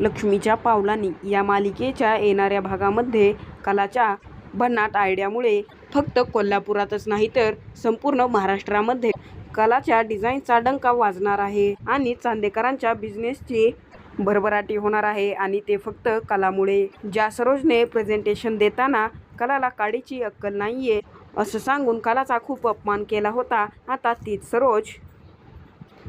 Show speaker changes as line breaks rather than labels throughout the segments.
लक्ष्मीच्या पावलांनी या मालिकेच्या येणाऱ्या भागामध्ये कलाच्या भन्नाट आयडियामुळे फक्त कोल्हापुरातच नाही तर संपूर्ण महाराष्ट्रामध्ये कलाच्या डिझाईनचा डंका वाजणार आहे आणि चांदेकरांच्या बिझनेसची भरभराटी होणार आहे आणि ते फक्त कलामुळे. ज्या सरोजने प्रेझेंटेशन देताना कलाला काडीची अक्कल नाही आहे असं सांगून कलाचा खूप अपमान केला होता. आता तीच सरोज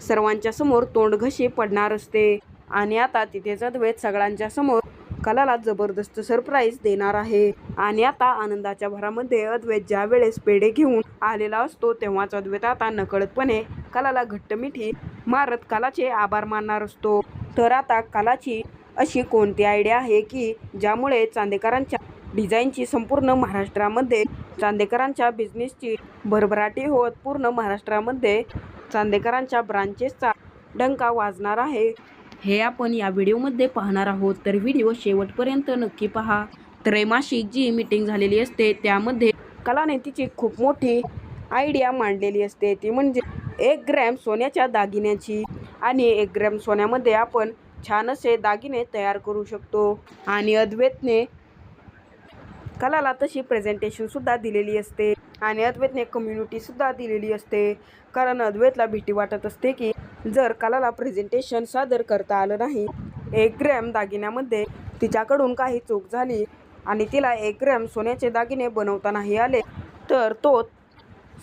सर्वांच्या समोर तोंडघशी पडणार असते. आणि आता तिथेचा अद्वैत सगळ्यांच्या समोर. कलाला जबरदस्त सरप्राईज देणार आहे. आणि आता आनंदाच्या भरामध्ये अद्वैत ज्या वेळेस पेढे घेऊन आलेला असतो तेव्हाच अद्वैत आता नकळतपणे कलाला घट्ट मिठी मारत कलाचे आभार मानणार असतो. तर आता कलाची अशी कोणती आयडिया आहे की ज्यामुळे चांदेकरांच्या डिझाईनची संपूर्ण महाराष्ट्रामध्ये चांदेकरांच्या बिझनेसची भरभराटी होत पूर्ण महाराष्ट्रामध्ये चांदेकरांच्या ब्रांचेसचा डंका वाजणार आहे. हे आपण या व्हिडिओमध्ये पाहणार आहोत. तर व्हिडिओ शेवटपर्यंत नक्की पहा. त्रैमासिक जी मीटिंग झालेली असते त्यामध्ये कलाने तिची खूप मोठी आयडिया मांडलेली असते. ती म्हणजे एक ग्रॅम सोन्याच्या दागिन्याची आणि एक ग्रॅम सोन्यामध्ये आपण छान असे दागिने तयार करू शकतो. आणि अद्वैतने कलाला तशी प्रेझेंटेशनसुद्धा दिलेली असते. आणि अद्वैतने कम्युनिटीसुद्धा दिलेली असते. कारण अद्वैतला भीती वाटत असते की जर कलाला प्रेझेंटेशन सादर करता आलं नाही एक ग्रॅम दागिन्यामध्ये तिच्याकडून काही चूक झाली आणि तिला एक ग्रॅम सोन्याचे दागिने बनवता नाही आले तर तो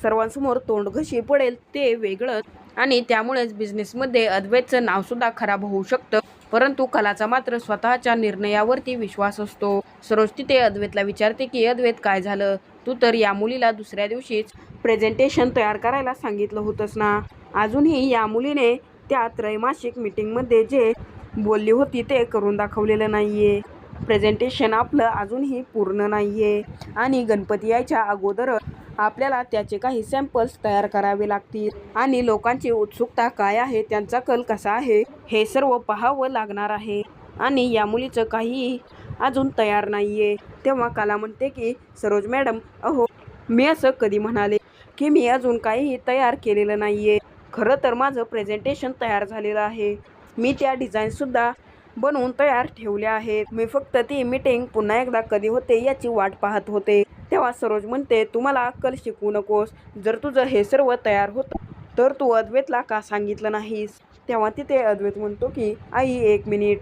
सर्वांसमोर तोंडघशी पडेल ते वेगळंच आणि त्यामुळेच बिझनेसमध्ये अद्वैतचं नावसुद्धा खराब होऊ शकतं. परंतु कलाचा मात्र स्वतःच्या निर्णयावरती विश्वास असतो. सरोज तिथे अद्वैतला विचारते की अद्वैत काय झालं? तू तर या मुलीला दुसऱ्या दिवशीच प्रेझेंटेशन तयार करायला सांगितलं होतंस ना? अजूनही या मुलीने त्या त्रैमासिक मीटिंगमध्ये जे बोलली होती ते करून दाखवलेलं नाही आहे प्रेझेंटेशन आपलं अजूनही पूर्ण नाही आहे आणि गणपती यायच्या अगोदर आपल्याला त्याचे काही सॅम्पल्स तयार करावे लागतील. आणि लोकांची उत्सुकता काय आहे त्यांचा कल कसा आहे हे सर्व पाहावं लागणार आहे. आणि या मुलीचं काहीही अजून तयार नाही आहे तेव्हा काला म्हणते की सरोज मॅडम अहो मी असं कधी म्हणाले की मी अजून काहीही तयार केलेलं नाही आहे खरं तर माझं प्रेझेंटेशन तयार झालेलं आहे. मी त्या डिझाईनसुद्धा बनवून तयार ठेवल्या आहेत. मी फक्त ती मीटिंग पुन्हा एकदा कधी होते याची वाट पाहत होते. तेव्हा सरोज म्हणते तुम्हाला अक्कल शिकवू नकोस. जर तुझं हे सर्व तयार होतं तर तू अद्वैतला का सांगितलं नाहीस? तेव्हा तिथे अद्वैत म्हणतो की आई एक मिनिट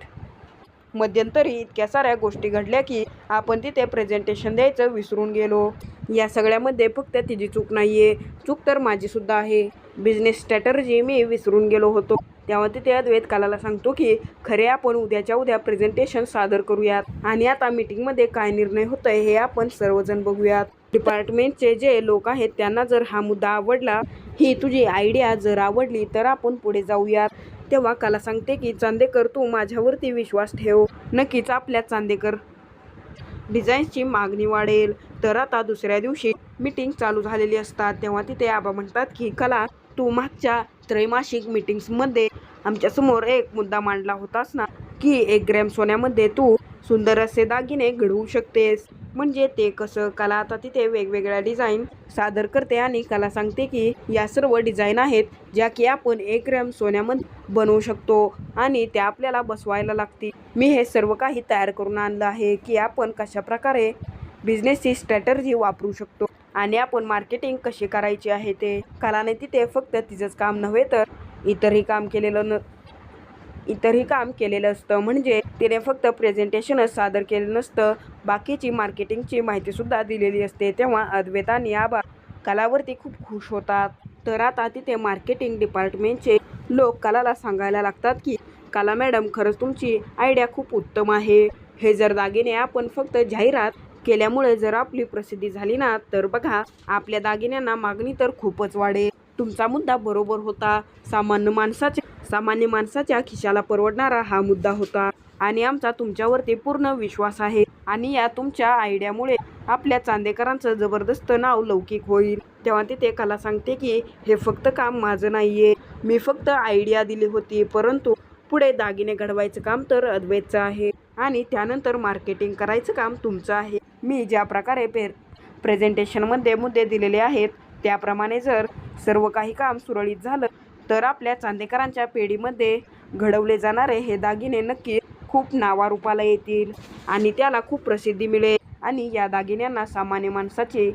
मध्यंतरी इतक्या साऱ्या गोष्टी घडल्या की आपण तिथे प्रेझेंटेशन द्यायचं विसरून गेलो. या सगळ्यामध्ये फक्त तिची चूक नाही आहे चूक तर माझीसुद्धा आहे. बिझनेस स्ट्रॅटर्जी मी विसरून गेलो होतो. तेव्हा तिथे अद्वैत कालाला सांगतो की खरे आपण उद्याच्या उद्या प्रेझेंटेशन सादर करूयात. आणि आता मीटिंगमध्ये काय निर्णय होत आहे हे आपण सर्वजण बघूयात. डिपार्टमेंटचे जे लोक आहेत त्यांना जर हा मुद्दा आवडला ही तुझी आयडिया जर आवडली तर आपण पुढे जाऊयात. तेव्हा काला सांगते की चांदेकर तू माझ्यावरती विश्वास ठेव. नक्कीच आपल्या चांदेकर. डिझाईन्सची मागणी वाढेल. तर आता दुसऱ्या दिवशी मीटिंग चालू झालेली असतात. तेव्हा तिथे आबा म्हणतात की कला तू मागच्या त्रैमासिक मीटिंग्समध्ये आमच्यासमोर एक मुद्दा मांडला होतास ना की एक ग्रॅम सोन्यामध्ये तू सुंदर असे दागिने घडवू शकतेस. म्हणजे ते कसं कला आता तिथे वेगवेगळ्या डिझाईन सादर करते आणि कला सांगते की या सर्व डिझाईन आहेत ज्या की आपण एक ग्रॅम सोन्यामध्ये बनवू शकतो आणि त्या आपल्याला बसवायला लागतील. मी हे सर्व काही तयार करून आणलं आहे की आपण कशा प्रकारे बिझनेसची स्ट्रॅटर्जी वापरू शकतो आणि आपण मार्केटिंग कशी करायची आहे ते. कलाने तिथे फक्त तिचंच काम नव्हे तर इतरही काम केलेलं न इतरही काम केलेलं असतं. म्हणजे तिने फक्त प्रेझेंटेशनच सादर केलं नसतं. बाकीची मार्केटिंगची माहितीसुद्धा दिलेली असते. तेव्हा अद्वैत आणि आबा कलावरती खूप खुश होतात. तर आता तिथे मार्केटिंग डिपार्टमेंटचे लोक कलाला सांगायला लागतात की कला मॅडम खरंच तुमची आयडिया खूप उत्तम आहे. हे जर दागिने आपण फक्त जाहिरात केल्यामुळे जर आपली प्रसिद्धी झाली ना तर बघा आपल्या दागिन्यांना मागणी तर खूपच वाढेल. तुमचा मुद्दा बरोबर होता. सामान्य माणसाचे सामान्य माणसाच्या खिशाला परवडणारा हा मुद्दा होता. आणि आमचा तुमच्यावरती पूर्ण विश्वास आहे. आणि या तुमच्या आयडियामुळे आपल्या चांदेकरांचं जबरदस्त नाव लौकिक होईल. तेव्हा तिथे कला सांगते की हे फक्त काम माझं नाहीये. मी फक्त आयडिया दिली होती. परंतु पुढे दागिने घडवायचं काम तर अद्वैतचं आहे. आणि त्यानंतर मार्केटिंग करायचं काम तुमचं आहे. मी ज्या प्रकारे पे प्रेझेंटेशनमध्ये मुद्दे दिलेले आहेत त्याप्रमाणे जर सर्व काही काम सुरळीत झालं तर आपल्या चांदेकरांच्या पेढीमध्ये घडवले जाणारे हे दागिने नक्की खूप नावारूपाला येतील आणि त्याला खूप प्रसिद्धी मिळेल. आणि या दागिन्यांना सामान्य माणसाची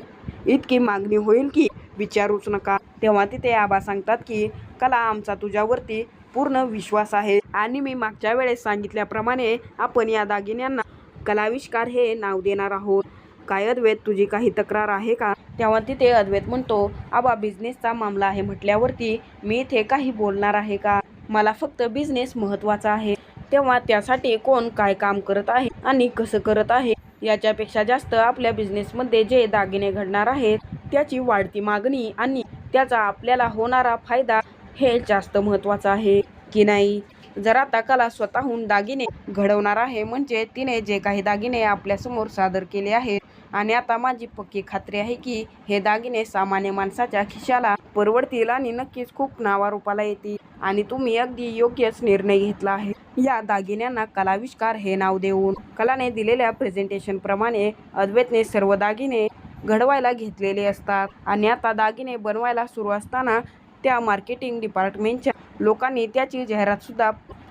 इतकी मागणी होईल की विचारूच नका. तेव्हा तिथे आबा सांगतात की कला आमचा तुझ्यावरती पूर्ण विश्वास आहे. आणि मी मागच्या वेळेस सांगितल्याप्रमाणे आपण या दागिन्यांना कलाविष्कार हे नाव देणार आहोत. काय अद्वैत तुझी काही तक्रार आहे का? तेव्हा तिथे अद्वैत म्हणतो आबा बिझनेसचा मामला आहे म्हटल्यावरती मी इथे काही बोलणार आहे का? मला फक्त बिझनेस महत्त्वाचा आहे. तेव्हा त्यासाठी कोण काय काम करत आहे आणि कसं करत आहे याच्यापेक्षा जास्त आपल्या बिझनेसमध्ये जे दागिने घडणार आहेत त्याची वाढती मागणी आणि त्याचा आपल्याला होणारा फायदा हे जास्त महत्त्वाचं आहे की नाही? जर आता कला स्वतःहून दागिने घडवणार आहे म्हणजे तिने जे काही दागिने आपल्यासमोर सादर केले आहेत आणि आता माझी पक्की खात्री आहे की हे दागिने सामान्य माणसाच्या खिशाला परवडतील आणि नक्कीच खूप नावारूपाला येतील. आणि तुम्ही अगदी योग्यच निर्णय घेतला आहे. या दागिन्यांना कलाविष्कार हे नाव देऊन कलाने दिलेल्या प्रेझेंटेशन प्रमाणे अद्वैतने सर्व दागिने घडवायला घेतलेले असतात. आणि आता दागिने बनवायला सुरू असताना त्या मार्केटिंग डिपार्टमेंटच्या लोकांनी त्याची जाहिरात सुद्धा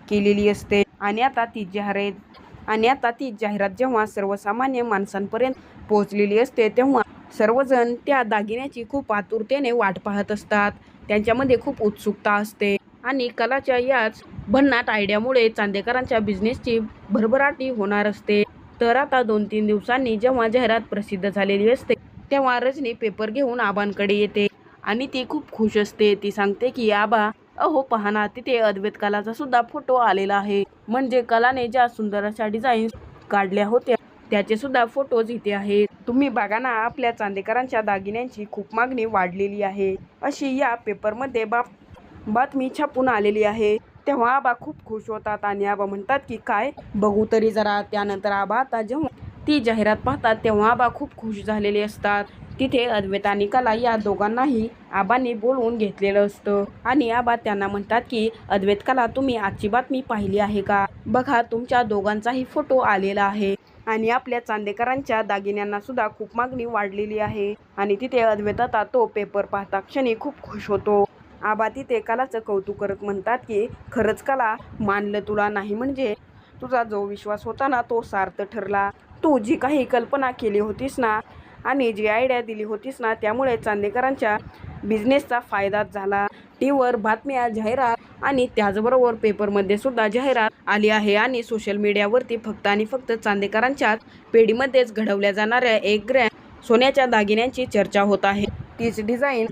केलेली असते. आणि आता ती जाहिरात आणि आता ती जाहिरात जेव्हा सर्वसामान्य माणसांपर्यंत पोहोचलेली असते तेव्हा सर्वजण त्या दागिन्याची खूप आतुरतेने वाट पाहत असतात. त्यांच्यामध्ये खूप उत्सुकता असते आणि कलाच्या याच भन्नाट आयडियामुळे चांदेकरांच्या बिझनेसची भरभराटी होणार असते. तर आता दोन तीन दिवसांनी जेव्हा जाहिरात प्रसिद्ध झालेली असते तेव्हा रजनी पेपर घेऊन आबांकडे येते आणि ती खूप खुश असते. ती सांगते की आबा अहो पहा ना तिथे अद्वैत कलाचा सुद्धा फोटो आलेला आहे. म्हणजे कलाने ज्या सुंदर अशा डिझाईन्स काढल्या होत्या त्याचे सुद्धा फोटोज इथे आहेत. तुम्ही बघा ना आपल्या चांदेकरांच्या दागिन्यांची खूप मागणी वाढलेली आहे. अशी या पेपरमध्ये बाप बातमी छापून आलेली आहे. तेव्हा आबा खूप खुश होतात आणि आबा म्हणतात की काय? बघू तरी जरा. त्यानंतर आबा आता जेव्हा ती जाहिरात पाहतात तेव्हा आबा खूप खुश झालेले असतात. तिथे अद्वैत आणि कला या दोघांनाही आबांनी बोलवून घेतलेलं असतं. आणि आबा त्यांना म्हणतात की अद्वैत कला तुम्ही आजची बातमी पाहिली आहे का? बघा तुमच्या दोघांचाही फोटो आलेला आहे. आणि आपल्या चांदेकरांच्या दागिन्यांना सुद्धा खूप मागणी वाढलेली आहे. आणि तिथे अद्वैतता तो पेपर पाहता क्षणी खूप खुश होतो. आबा तिथे कलाचं कौतुक करत म्हणतात की खरंच कला मानलं तुला नाही म्हणजे? तुझा जो विश्वास होता ना तो सार्थ ठरला. तू जी काही कल्पना केली होतीस ना आणि जी आयडिया दिली होतीस ना त्यामुळे चांदेकरांच्या बिझनेसचा फायदाच झाला. टीव्हीवर बातम्या जाहिरात आणि त्याचबरोबर पेपरमध्ये सुद्धा जाहिरात आली आहे आणि सोशल मीडियावरती फक्त आणि फक्त चांदेकरांच्याच पेढीमध्येच घडवल्या जाणाऱ्या एक ग्रॅम सोन्याच्या दागिन्यांची चर्चा होत आहे. तीच डिझाईन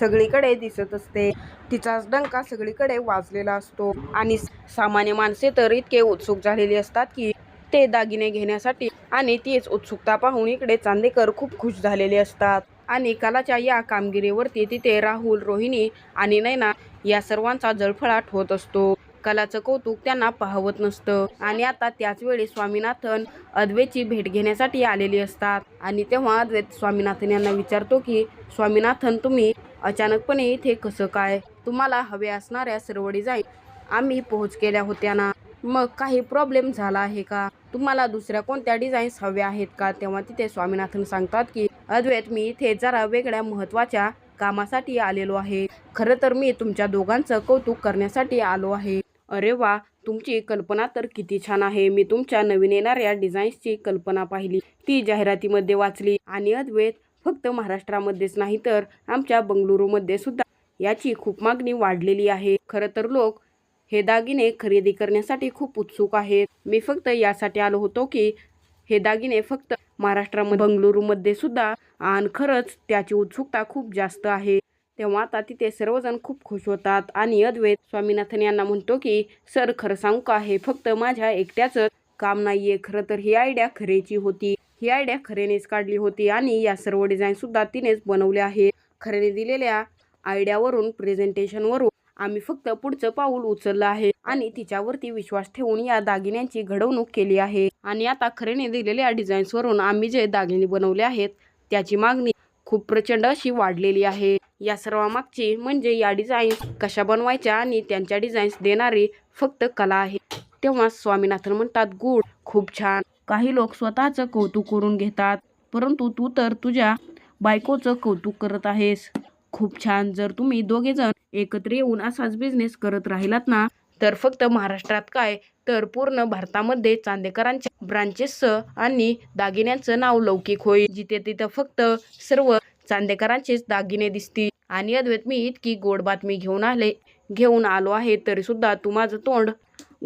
सगळीकडे दिसत असते. तिचाच डंका सगळीकडे वाजलेला असतो आणि सामान्य माणसे तर इतके उत्सुक झालेली असतात की ते दागिने घेण्यासाठी आणि तीच उत्सुकता पाहून इकडे चांदेकर खूप खुश झालेले असतात. आणि कलाच्या या कामगिरीवरती तिथे राहुल रोहिणी आणि नैना या सर्वांचा जळफळाट होत असतो. कलाचं कौतुक त्यांना पाहवत नसतं. आणि आता त्याच वेळी स्वामीनाथन अद्वैतची भेट घेण्यासाठी आलेली असतात. आणि तेव्हा अद्वैत स्वामीनाथन यांना विचारतो की स्वामीनाथन तुम्ही अचानकपणे इथे कसं काय? तुम्हाला हवे असणाऱ्या सर्व डिझाईन आम्ही पोहोच केल्या होत्या ना मग काही प्रॉब्लेम झाला आहे का? तुम्हाला दुसऱ्या कोणत्या डिझाईन्स हव्या आहेत का? तेव्हा तिथे स्वामीनाथन सांगतात की अद्वैत मी इथे जरा वेगळ्या महत्त्वाच्या कामासाठी आलेलो आहे. खरं तर मी तुमच्या दोघांचं कौतुक करण्यासाठी आलो आहे. अरे वा तुमची कल्पना तर किती छान आहे. मी तुमच्या नवीन येणाऱ्या डिझाईन्सची कल्पना पाहिली. ती जाहिरातीमध्ये वाचली. आणि अद्वैत फक्त महाराष्ट्रामध्येच नाही तर आमच्या बंगळुरूमध्ये सुद्धा याची खूप मागणी वाढलेली आहे. खरं तर लोक हे दागिने खरेदी करण्यासाठी खूप उत्सुक आहेत. मी फक्त यासाठी आलो होतो की हे दागिने फक्त महाराष्ट्रामध्ये बंगळुरूमध्ये सुद्धा आणि खरंच त्याची उत्सुकता खूप जास्त आहे. तेव्हा आता तिथे सर्वजण खूप खुश होतात. आणि अद्वैत स्वामीनाथन यांना म्हणतो की सर खरं सांगू का? हे फक्त माझ्या एकट्याच काम नाहीये. खरं तर ही आयडिया खरेची होती. ही आयडिया खरेनेच काढली होती आणि या सर्व डिझाईन सुद्धा तिनेच बनवल्या आहेत. खरेने दिलेल्या आयडियावरून प्रेझेंटेशनवरून आम्ही फक्त पुढचं पाऊल उचललं आहे आणि तिच्यावरती विश्वास ठेवून या दागिन्यांची घडवणूक केली आहे. आणि आता खरेने दिलेल्या डिझाईन्सवरून आम्ही जे दागिने बनवले आहेत त्याची मागणी खूप प्रचंड अशी वाढलेली आहे. या सर्वामागची म्हणजे या डिझाईन्स कशा बनवायच्या आणि त्यांच्या डिझाईन्स देणारी फक्त कला आहे. तेव्हा स्वामीनाथन म्हणतात गुड खूप छान. काही लोक स्वतःचं कौतुक करून घेतात परंतु तू तर तुझ्या बायकोचं कौतुक करत आहेस. खूप छान. जर तुम्ही दोघे जण एकत्र येऊन असाच बिझनेस करत राहिलात ना तर फक्त महाराष्ट्रात काय? तर पूर्ण भारतामध्ये चांदेकरांच्या ब्रांचेसचं आणि दागिन्यांचं नाव लौकिक होईल. जिथे तिथं फक्त सर्व चांदेकरांचेच दागिने दिसतील. आणि अद्वैत मी इतकी गोड बातमी घेऊन आले घेऊन आलो आहे तरी सुद्धा तू माझं तोंड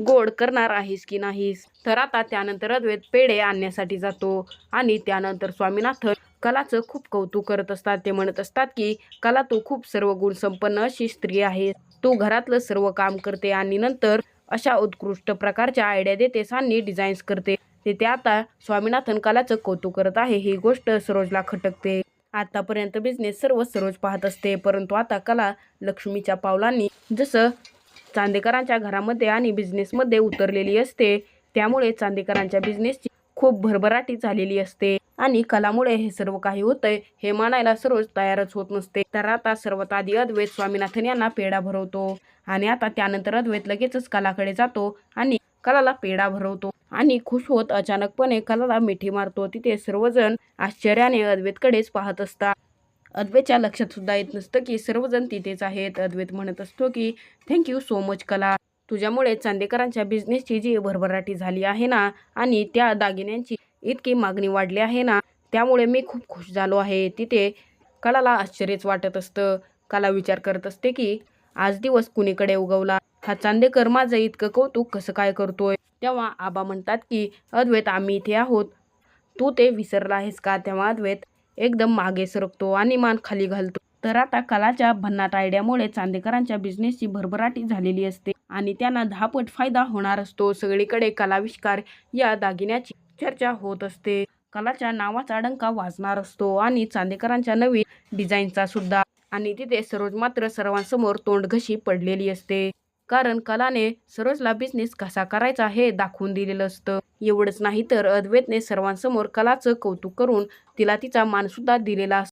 गोड करणार आहेस की नाहीस? तर आता त्यानंतर अद्वैत पेढे आणण्यासाठी जातो. आणि त्यानंतर स्वामीनाथन कलाचं खूप कौतुक करत असतात. ते म्हणत असतात की कला तू खूप सर्व गुण संपन्न अशी स्त्री आहे. तो घरातलं सर्व काम करते आणि नंतर अशा उत्कृष्ट प्रकारच्या आयडिया देते आणि डिझाईन्स करते. ते आता स्वामीनाथन कलाचं कौतुक करत आहे. ही गोष्ट सरोजला खटकते. आतापर्यंत बिझनेस सर्व सरोज पाहत असते. परंतु आता कला लक्ष्मीच्या पावलांनी जसं चांदेकरांच्या घरामध्ये आणि बिझनेसमध्ये उतरलेली असते त्यामुळे चांदेकरांच्या बिझनेसची खूप भरभराटी झालेली असते. आणि कलामुळे हे सर्व काही होतंय हे मानायला सर्वच तयारच होत नसते. तर आता सर्वात आधी अद्वैत स्वामीनाथन यांना पेढा भरवतो. आणि आता त्यानंतर अद्वैत लगेचच कलाकडे जातो आणि कलाला पेढा भरवतो. आणि खुश होत अचानकपणे कलाला मिठी मारतो. तिथे सर्वजण आश्चर्याने अद्वैतकडेच पाहत असतात. अद्वैतच्या लक्षात सुद्धा येत नसतं की सर्वजण तिथेच आहेत. अद्वैत म्हणत असतो की थँक्यू सो मच कला. तुझ्यामुळे चांदेकरांच्या बिझनेसची जी भरभराटी झाली आहे ना आणि त्या दागिन्यांची इतकी मागणी वाढली आहे ना त्यामुळे मी खूप खुश झालो आहे. तिथे कलाला आश्चर्यच वाटत असतं. कला विचार करत असते की आज दिवस कुणीकडे उगवला? हा चांदेकर माझं इतकं कौतुक कसं काय करतोय? तेव्हा आबा म्हणतात की अद्वैत आम्ही इथे आहोत. तू ते विसरला आहेस का? तेव्हा अद्वैत एकदम मागे सरकतो आणि मान खाली घालतो. तर आता कलाच्या भन्नाट आयडियामुळे चांदेकरांच्या बिझनेसची भरभराटी झालेली असते आणि त्यांना दहापट फायदा होणार असतो. सगळीकडे कलाविष्कार या दागिन्याची चर्चा होत असते. कलाच्या नावाचा डंका वाजणार असतो आणि चांदेकरांच्या नवीन डिझाईनचा सुद्धा आणि तिथे सरोज मात्र सर्वांसमोर तोंडघशी पडलेली असते. कारण कलाने सरोजला बिझनेस कसा करायचा हे दाखवून दिलेलं असतं. एवढंच नाही तर अद्वैतने सर्वांसमोर कलाचं कौतुक करून तिला तिचा मान सुद्धा दिलेला असतो